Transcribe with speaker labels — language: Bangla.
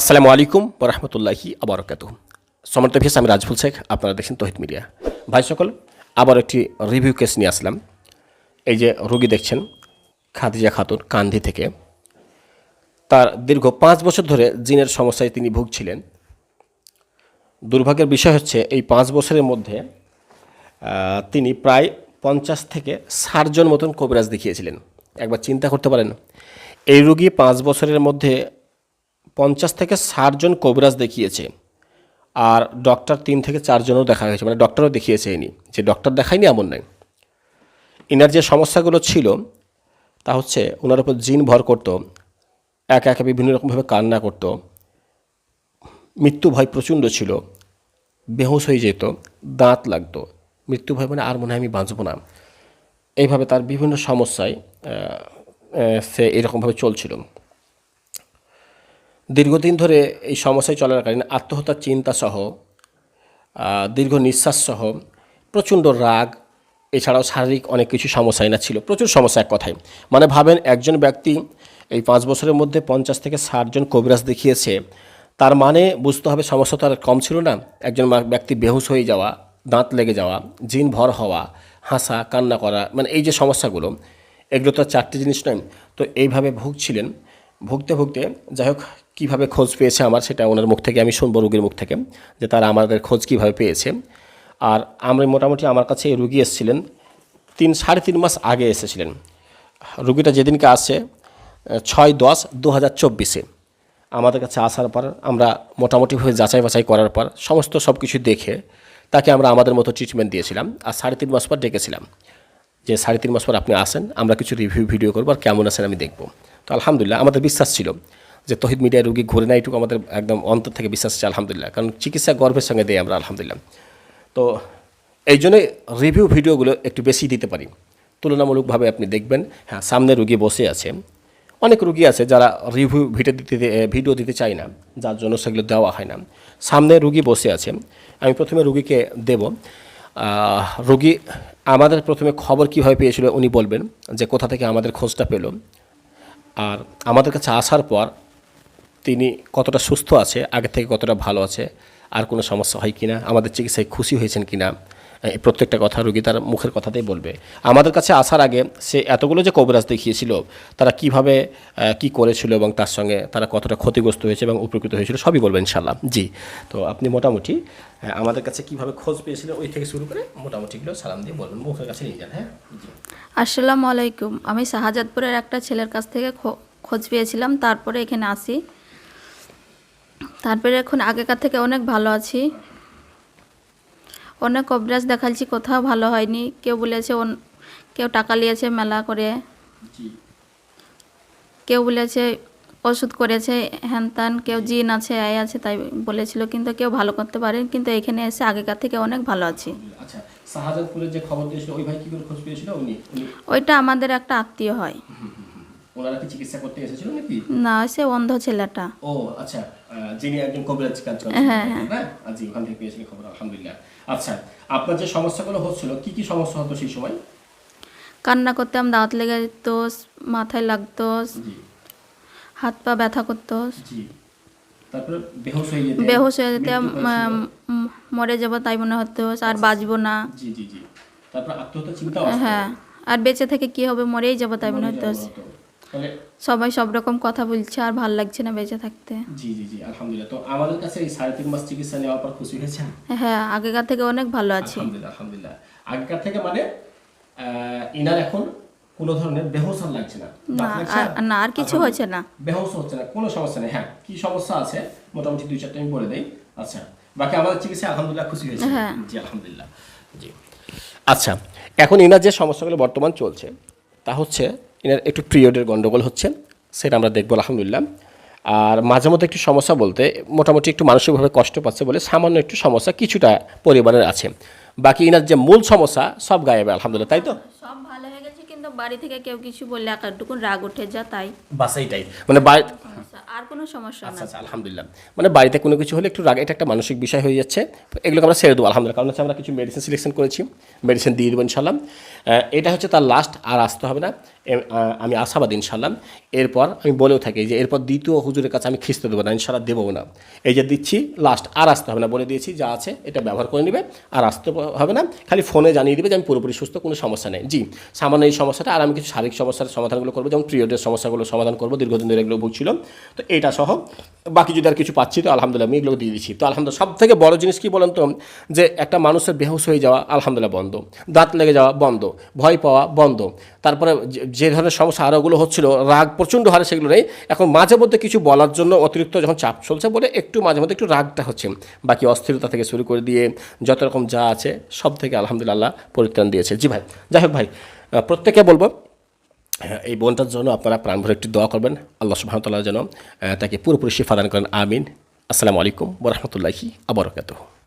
Speaker 1: আসসালামু আলাইকুম রহমতুল্লাহি আবরকাত সমর্থ ভিস আমি রাজফুল শেখ, আপনারা দেখছেন তহিদ মিডিয়া। ভাই সকল, আবার একটি রিভিউ কেস নিয়ে আসলাম। এই যে রোগী দেখছেন, খাদিজা খাতুন কান্ধি থেকে। তার দীর্ঘ পাঁচ বছর ধরে জিনের সমস্যায় তিনি ভুগছিলেন। দুর্ভাগ্যের বিষয় হচ্ছে, এই পাঁচ বছরের মধ্যে তিনি প্রায় পঞ্চাশ থেকে ষাটজন মতন কবিরাজ দেখিয়েছিলেন। একবার চিন্তা করতে পারেন, এই রোগী পাঁচ বছরের মধ্যে পঞ্চাশ থেকে ষাট জন কবিরাজ দেখিয়েছে। আর ডক্টর তিন থেকে চারজনও দেখা গেছে মানে ডক্টরও দেখিয়েছে ইনি। যে ডক্টর দেখায়নি এমন নয়। ইনার যে সমস্যাগুলো ছিল, তা হচ্ছে ওনার উপর জিন ভর করতো, একা একা বিভিন্ন রকমভাবে কান্না করতো, মৃত্যু ভয় প্রচণ্ড ছিল, বেহুশ হয়ে যেত, দাঁত লাগতো। মৃত্যু ভয় মানে আর মনে হয় আমি বাঁচব না। এইভাবে তার বিভিন্ন সমস্যায় সে এরকমভাবে চলছিল। দীর্ঘদিন ধরে এই সমস্যায় চলাকালীন আত্মহত্যার চিন্তা সহ দীর্ঘ নিঃশ্বাস সহ, প্রচণ্ড রাগ, এছাড়াও শারীরিক অনেক কিছু সমস্যা না ছিল। প্রচুর সমস্যা এক কথায়। মানে ভাবেন একজন ব্যক্তি এই পাঁচ বছরের মধ্যে পঞ্চাশ থেকে ষাট জন কবিরাজ দেখিয়েছে। তার মানে বুঝতে হবে সমস্যা তো আর কম ছিল না। একজন ব্যক্তি বেহুশ হয়ে যাওয়া, দাঁত লেগে যাওয়া, জিন ভর হওয়া, হাসা, কান্না করা মানে এই যে সমস্যাগুলো, এগুলো তো চারটি জিনিস নয়। তো এইভাবে ভুগছিলেন। ভুগতে ভুগতে যাই হোক কীভাবে খোঁজ পেয়েছে আমার সেটা ওনার মুখ থেকে, আমি শুনব রুগীর মুখ থেকে, যে তারা আমাদের খোঁজ কীভাবে পেয়েছে। আর আমরা মোটামুটি আমার কাছে রুগী এসেছিলেন, তিন, সাড়ে তিন মাস আগে এসেছিলেন। রুগীটা যেদিনকে আসে, ছয় দশ দু হাজার চব্বিশে। আমাদের কাছে আসার পর, আমরা মোটামুটিভাবে যাচাই বাছাই করার পর, সমস্ত সব কিছু দেখে তাকে আমরা আমাদের মতো ট্রিটমেন্ট দিয়েছিলাম। আর সাড়ে তিন মাস পর ডেকেছিলাম, যে সাড়ে তিন মাস পর আপনি আসেন, আমরা কিছু রিভিউ ভিডিও করব, আর কেমন আছেন আমি দেখব। তো আলহামদুলিল্লাহ, আমাদের বিশ্বাস ছিল যে তহিদ মিডিয়া রুগী ঘুরে না এটুকু আমাদের একদম অন্তর থেকে বিশ্বাস আছে আলহামদুলিল্লাহ। কারণ চিকিৎসা গর্বের সঙ্গে দেয় আমরা আলহামদুলিল্লাহ। তো এই জন্যই রিভিউ ভিডিওগুলো একটু বেশি দিতে পারি। তুলনামূলকভাবে আপনি দেখবেন হ্যাঁ সামনে রুগী বসে আছে। অনেক রুগী আছে যারা রিভিউ ভিডিও দিতে ভিডিও দিতে চায় না, যার জন্য সেগুলো দেওয়া হয় না। সামনে রুগী বসে আছে, আমি প্রথমে রুগীকে দেব। রুগী আমাদের প্রথমে খবর কীভাবে পেয়েছিল উনি বলবেন যে কোথা থেকে আমাদের খোঁজটা পেল। আর আমাদের কাছে আসার পর তিনি কতটা সুস্থ আছে, আগে থেকে কতটা ভালো আছে, আর কোনো সমস্যা হয় কি না আমাদের চিকিৎসায় খুশি হয়েছেন কিনা এই প্রত্যেকটা কথা রুগী তার মুখের কথাতেই বলবে। আমাদের কাছে আসার আগে সে এতগুলো যে কবিরাজ দেখিয়েছিল, তারা কীভাবে কি করেছিল এবং তার সঙ্গে তারা কতটা ক্ষতিগ্রস্ত হয়েছে এবং উপকৃত হয়েছিল সবই বলবেন ইনশাল্লাহ জি, তো আপনি মোটামুটি আমাদের কাছে কীভাবে খোঁজ পেয়েছিলেন ওই থেকে শুরু করে মোটামুটিগুলো সালাম দিয়ে বলবেন, মুখের কাছে নিয়ে যান হ্যাঁ?
Speaker 2: আসসালামু আলাইকুম। আমি শাহজাদপুরের একটা ছেলের কাছ থেকে খোঁজ পেয়েছিলাম, তারপরে এখানে আসি। তারপরে এখন আগেকার থেকে অনেক ভালো আছি। অনেক কবরাজ দেখালছি কোথাও ভালো হয়নি। কেউ বলেছে কেউ টাকা নিয়েছে মেলা করে। কেউ বলেছে ওষুধ করেছে হ্যান ত্যান কেউ জিন আছে আয় আছে তাই বলেছিল কিন্তু কেউ ভালো করতে পারেন কিন্তু এখানে এসে আগেকার থেকে অনেক ভালো আছি।
Speaker 1: আচ্ছা শাহজাদপুরের যে খবর দিয়েছিল ওই ভাই কি করে খোঁজ পেয়েছিল উনি? উনি
Speaker 2: ওইটা আমাদের একটা আত্মীয় হয়।
Speaker 1: ওনারা কি চিকিৎসা করতে এসেছিল নাকি?
Speaker 2: না সে অন্ধ ছেলেটা।
Speaker 1: ও আচ্ছা যিনি একজন কবিরাজ কাজ করেন
Speaker 2: হ্যাঁ,
Speaker 1: হ্যাঁ। জি ওখান থেকে পেয়েছিলেন খবর আলহামদুলিল্লাহ। আচ্ছা আপনার যে সমস্যাগুলো হচ্ছিল কি কি সমস্যা হতো সেই সময়?
Speaker 2: কান্না করতাম দাঁত লেগে যেত মাথায় লাগতো হাত পা ব্যথা করতো।
Speaker 1: জি। তারপরে বেহুশ হয়ে যেতে
Speaker 2: বেহুশ হয়ে যেতাম মরে যাব তাই মনে হতো আর বাঁচবো না।
Speaker 1: জি জি জি। তারপর আত্মহত্যা চিন্তা
Speaker 2: হ্যাঁ আর বেঁচে থেকে কি হবে মরেই যাব তাই মনে হতো। সবাই সব রকম কথা বলছে আর ভালো লাগছে না বেঁচে থাকতে।
Speaker 1: জি জি জি আলহামদুলিল্লাহ। তো আমাদের কাছে এই সাড়ে তিন মাস চিকিৎসা নেওয়ার পর খুশি হয়েছেন?
Speaker 2: হ্যাঁ আগেকার থেকে অনেক ভালো আছি।
Speaker 1: আলহামদুলিল্লাহ আলহামদুলিল্লাহ। আগেকার থেকে মানে ইনার এখন কোনো ধরনের বেহোশ আর লাগছে না।
Speaker 2: না আর না আর কিছু হচ্ছে না।
Speaker 1: বেহোশ হচ্ছে না কোনো সমস্যা নেই। হ্যাঁ কি সমস্যা আছে? মোটামুটি দুই চারটা আমি বলে দেই। আচ্ছা বাকি আমাদের চিকিৎসা আলহামদুলিল্লাহ খুশি হয়েছে।
Speaker 2: হ্যাঁ।
Speaker 1: জি আলহামদুলিল্লাহ। জি। আচ্ছা এখন ইনার যে সমস্যাগুলো বর্তমান চলছে তা হচ্ছে ইনার একটু পিরিয়ডের গণ্ডগোল হচ্ছে সেটা আমরা দেখব আলহামদুলিল্লাহ। আর মাঝে মধ্যে একটু সমস্যা বলতে মোটামুটি একটু মানসিকভাবে কষ্ট পাচ্ছে বলে সামান্য একটু সমস্যা কিছুটা পরিবারের আছে। বাকি এনার যে মূল সমস্যা সব গায়েবে আলহামদুলিল্লাহ তাই তো?
Speaker 2: সব ভালো হয়ে গেছে কিন্তু বাড়ি থেকে কেউ কিছু বললে একটুকুন রাগ উঠে যা তাই।
Speaker 1: বাস তাই। মানে।
Speaker 2: আর কোনো সমস্যা
Speaker 1: আচ্ছা
Speaker 2: না।
Speaker 1: আচ্ছা আলহামদুলিল্লাহ। মানে বাড়িতে কোনো কিছু হলে একটু রাগ এটা একটা মানসিক বিষয় হয়ে যাচ্ছে। এগুলোকে আমরা ছেড়ে দেবো আলহামদুলিল্লাহ। কারণ হচ্ছে আমরা কিছু মেডিসিন সিলেকশন করেছি মেডিসিন দিয়ে দেবো ইনশাল্লাহ এটা হচ্ছে তার লাস্ট আর আসতে হবে না। আমি আশাবাদ ইনশাল্লাহ এরপর আমি বলেও থাকি যে এরপর দ্বিতীয় হুজুরের কাছে আমি খিস্তে দেবো না ইনশাল্লাহ দেবো না। এই যে দিচ্ছি লাস্ট আর আসতে হবে না। বলে দিয়েছি যা আছে এটা ব্যবহার করে নেবে আর আসতে হবে না। খালি ফোনে জানিয়ে দেবে যে আমি পুরোপুরি সুস্থ কোনো সমস্যা নেই। জি সামান্য এই সমস্যাটা আর আমি কিছু শারীরিক সমস্যার সমাধানগুলো করব যেমন পিরিয়ডের সমস্যাগুলো সমাধান করব দীর্ঘদিন ধরে এগুলো ভুগছিল তো এটা সহ। বাকি যদি আর কিছু পাচ্ছি, তো আলহামদুলিল্লাহ আমি এগুলো দিয়ে দিচ্ছি। তো আলহামদুলিল্লাহ সব থেকে বড় জিনিস কি বলেন তো? যে একটা মানুষের বেহুশ হয়ে যাওয়া আলহামদুলিল্লাহ বন্ধ। দাঁত লেগে যাওয়া বন্ধ। ভয় পাওয়া বন্ধ। তারপরে যে- ধরনের সমস্যা আরোগুলো হচ্ছিল, রাগ প্রচণ্ড হারে সেগুলো নেই। এখন মাঝে মধ্যে কিছু বলার জন্য অতিরিক্ত যখন চাপ চলছে বলে একটু মাঝে মধ্যে একটু রাগটা হচ্ছে। বাকি অস্থিরতা থেকে শুরু করে দিয়ে যত রকম যা আছে সব থেকে আলহামদুলিল্লাহ পরিত্রাণ দিয়েছে। জি ভাই, যাই হোক ভাই প্রত্যেকে বলব এই বোনটার জন্য আপনারা প্রাণভরে একটি একটু দোয়া করবেন। আল্লাহ সুবাহতাল্লাহ যেন তাকে পুরোপুরি শিফাদান করেন। আমিন। আসসালামু আলাইকুম বরহমতুল্লাহি আবরকাত